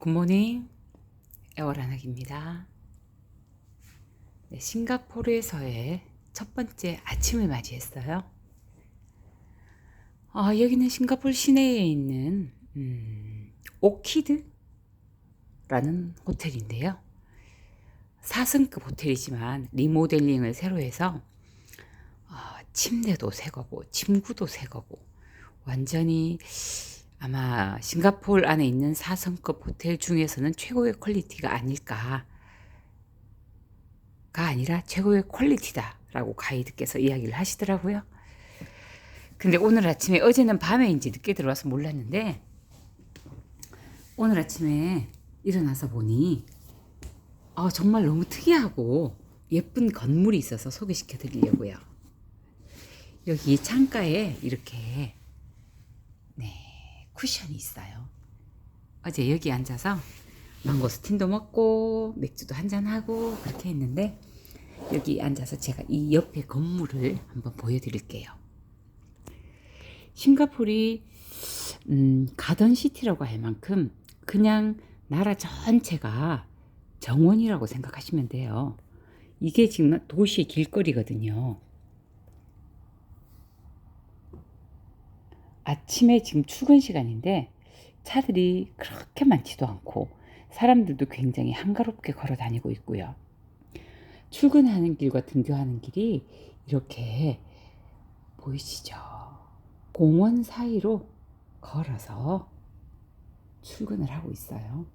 굿모닝 에어라낙입니다. 네, 싱가포르에서의 첫 번째 아침을 맞이했어요. 아, 여기는 싱가포르 시내에 있는 음, 오키드라는 호텔인데요. 4승급 호텔이지만 리모델링을 새로 해서 아, 침대도 새 거고 침구도 새 거고 완전히 아마 싱가포르 안에 있는 4성급 호텔 중에서는 최고의 퀄리티가 아닐까. 가 아니라 최고의 퀄리티다라고 가이드께서 이야기를 하시더라고요. 근데 오늘 아침에 어제는 밤에인지 늦게 들어와서 몰랐는데 오늘 아침에 일어나서 보니 아, 정말 너무 특이하고 예쁜 건물이 있어서 소개시켜 드리려고요. 여기 창가에 이렇게 네, 쿠션이 있어요. 어제 여기 앉아서 망고스틴도 먹고 맥주도 한잔 하고 그렇게 했는데 여기 앉아서 제가 이 옆에 건물을 한번 보여드릴게요. 싱가폴이 음, 가던 시티라고 할 만큼 그냥 나라 전체가 정원이라고 생각하시면 돼요. 이게 지금 도시의 길거리거든요. 아침에 지금 출근 시간인데 차들이 그렇게 많지도 않고 사람들도 굉장히 한가롭게 걸어 다니고 있고요. 출근하는 길과 등교하는 길이 이렇게 보이시죠? 공원 사이로 걸어서 출근을 하고 있어요.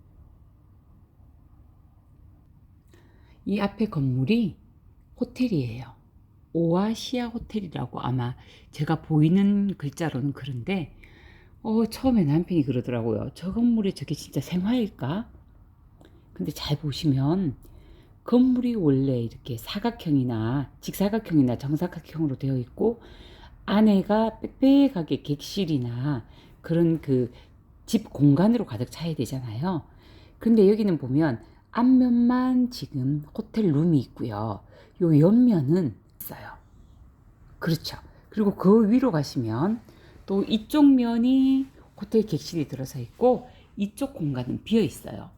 이 앞에 건물이 호텔이에요. 오아시아 호텔이라고 아마 제가 보이는 글자로는 그런데 어 처음에 남편이 그러더라고요. 저 건물에 저게 진짜 생화일까? 근데 잘 보시면 건물이 원래 이렇게 사각형이나 직사각형이나 정사각형으로 되어 있고 안에가 빽빽하게 객실이나 그런 그 집 공간으로 가득 차야 되잖아요. 근데 여기는 보면 앞면만 지금 호텔 룸이 있고요. 요 옆면은 있어요. 그렇죠. 그리고 그 위로 가시면 또 이쪽 면이 호텔 객실이 들어서 있고 이쪽 공간은 비어 있어요.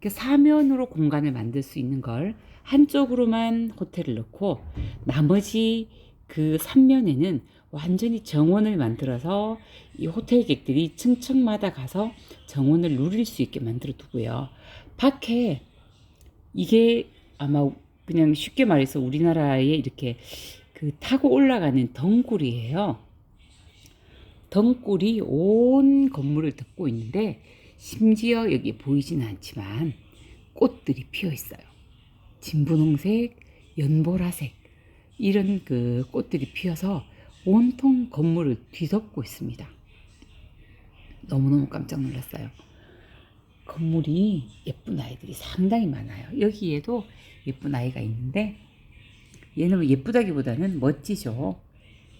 그 사면으로 공간을 만들 수 있는 걸 한쪽으로만 호텔을 넣고 나머지 그 3면에는 완전히 정원을 만들어서 이 호텔객들이 층층마다 가서 정원을 누릴 수 있게 만들어 두고요. 밖에 이게 아마 그냥 쉽게 말해서 우리나라에 이렇게 그 타고 올라가는 덩굴이에요. 덩굴이 온 건물을 덮고 있는데 심지어 여기 보이진 않지만 꽃들이 피어 있어요. 진분홍색, 연보라색 이런 그 꽃들이 피어서 온통 건물을 뒤덮고 있습니다. 너무너무 깜짝 놀랐어요. 건물이 예쁜 아이들이 상당히 많아요. 여기에도 예쁜 아이가 있는데 얘는 예쁘다기보다는 멋지죠.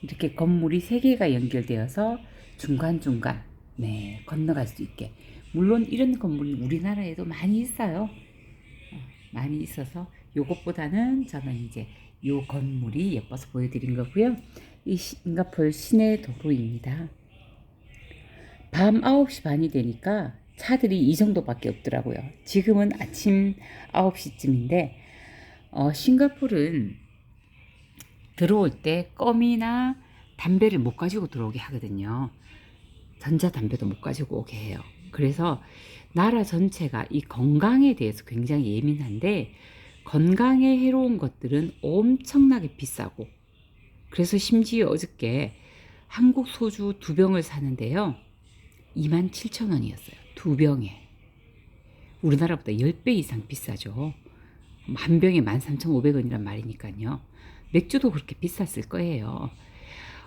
이렇게 건물이 세 개가 연결되어서 중간중간 네, 건너갈 수 있게. 물론 이런 건물은 우리나라에도 많이 있어요. 어, 많이 있어서 요것보다는 저는 이제 요 건물이 예뻐서 보여드린 거고요. 이 싱가포르 시내 도로입니다. 밤 9시 반이 되니까 차들이 이 정도밖에 없더라고요. 지금은 아침 9시쯤인데 어, 싱가포르는 들어올 때 껌이나 담배를 못 가지고 들어오게 하거든요. 전자담배도 못 가지고 오게 해요. 그래서 나라 전체가 이 건강에 대해서 굉장히 예민한데 건강에 해로운 것들은 엄청나게 비싸고 그래서 심지어 어저께 한국 소주 두 병을 사는데요. 2만 7천 원이었어요. 두 병에. 우리나라보다 10배 이상 비싸죠. 한 병에 13,500원이란 말이니까요. 맥주도 그렇게 비쌌을 거예요.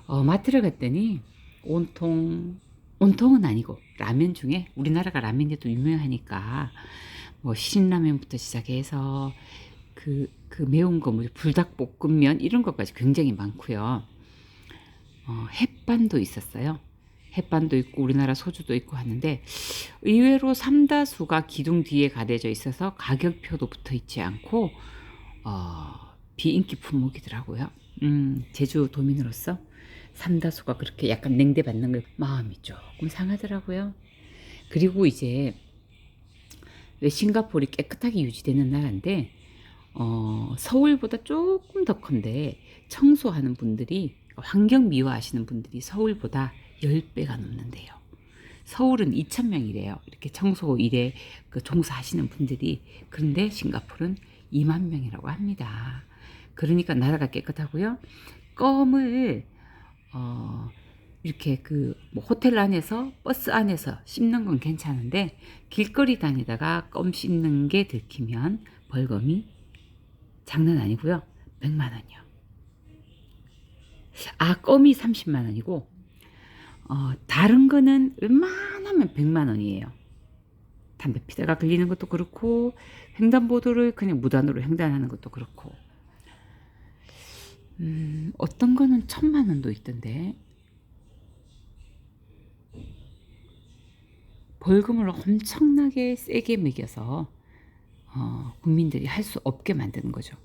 어, 마트를 갔더니 온통 온통은 아니고 라면 중에 우리나라가 라면에도 유명하니까 뭐 신라면부터 시작해서 그, 그 매운 거, 뭐 불닭볶음면 이런 것까지 굉장히 많고요. 어, 햇반도 있었어요. 햇반도 있고 우리나라 소주도 있고 하는데 의외로 삼다수가 기둥 뒤에 가려져 있어서 가격표도 붙어 있지 않고 어, 비인기 품목이더라고요. 음, 제주 도민으로서 삼다수가 그렇게 약간 냉대받는 걸 마음이 조금 상하더라고요. 그리고 이제 왜 싱가포르이 깨끗하게 유지되는 나라인데 어, 서울보다 조금 더 큰데 청소하는 분들이 환경 미화하시는 분들이 서울보다 10배가 넘는데요. 서울은 2,000명이래요. 이렇게 청소 일에 그 종사하시는 분들이. 그런데 싱가포르는 2만 명이라고 합니다. 그러니까 나라가 깨끗하고요. 껌을 어 이렇게 그 뭐 호텔 안에서 버스 안에서 씹는 건 괜찮은데 길거리 다니다가 껌 씹는 게 들키면 벌금이 장난 아니고요. 100만 원이요. 아, 껌이 30만 원이고 어, 다른 거는 웬만하면 100만 원이에요. 담배 피다가 걸리는 것도 그렇고 횡단보도를 그냥 무단으로 횡단하는 것도 그렇고 음, 어떤 거는 천만 원도 있던데 벌금을 엄청나게 세게 매겨서 어, 국민들이 할 수 없게 만드는 거죠.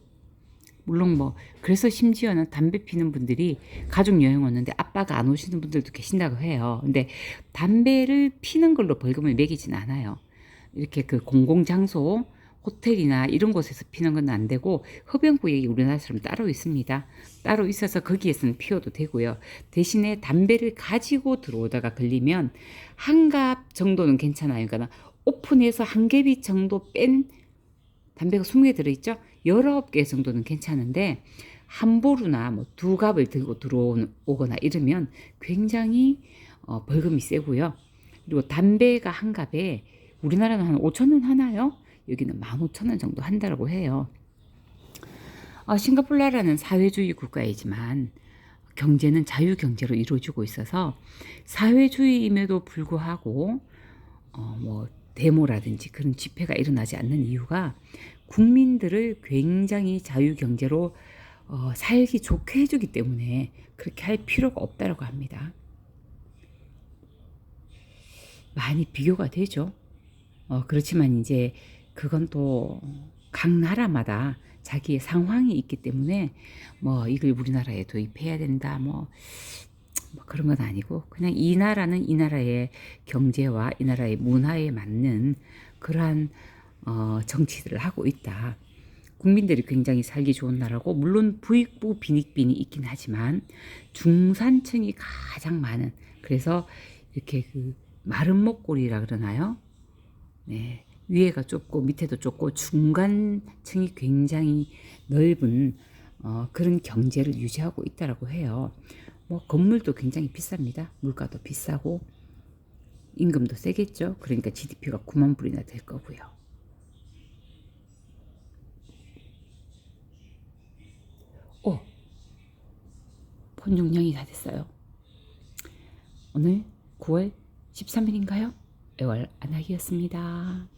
물론 뭐 그래서 심지어는 담배 피는 분들이 가족 여행 왔는데 아빠가 안 오시는 분들도 계신다고 해요. 근데 담배를 피는 걸로 벌금을 매기진 않아요. 이렇게 그 공공 장소 호텔이나 이런 곳에서 피는 건 안 되고 흡연구역이 우리나라처럼 따로 있습니다. 따로 있어서 거기에서는 피워도 되고요. 대신에 담배를 가지고 들어오다가 걸리면 한갑 정도는 괜찮아요. 그러니까 오픈해서 한 개비 정도 뺀 담배가 20개 들어있죠? 19개 정도는 괜찮은데 한 보루나 뭐 두 갑을 들고 들어오거나 이러면 굉장히 어, 벌금이 세고요. 그리고 담배가 한 갑에 우리나라는 한 5천 원 하나요? 여기는 15,000원 정도 한다고 해요. 어, 싱가폴 나라는 사회주의 국가이지만 경제는 자유 경제로 이루어지고 있어서 사회주의임에도 불구하고 어, 뭐 데모라든지 그런 집회가 일어나지 않는 이유가 국민들을 굉장히 자유 경제로 어, 살기 좋게 해주기 때문에 그렇게 할 필요가 없다라고 합니다. 많이 비교가 되죠. 어, 그렇지만 이제 그건 또 각 나라마다 자기의 상황이 있기 때문에 뭐 이걸 우리나라에 도입해야 된다 뭐, 뭐 그런 건 아니고 그냥 이 나라는 이 나라의 경제와 이 나라의 문화에 맞는 그러한 어, 정치들을 하고 있다. 국민들이 굉장히 살기 좋은 나라고 물론 부익부 빈익빈이 있긴 하지만 중산층이 가장 많은 그래서 이렇게 그 마른 목골이라 그러나요? 네. 위에가 좁고 밑에도 좁고 중간층이 굉장히 넓은 어, 그런 경제를 유지하고 있다라고 해요. 뭐 건물도 굉장히 비쌉니다. 물가도 비싸고 임금도 세겠죠. 그러니까 GDP가 9만 불이나 될 거고요. 오, 폰 용량이 다 됐어요. 오늘 9월 13일인가요? 애월 안학이었습니다.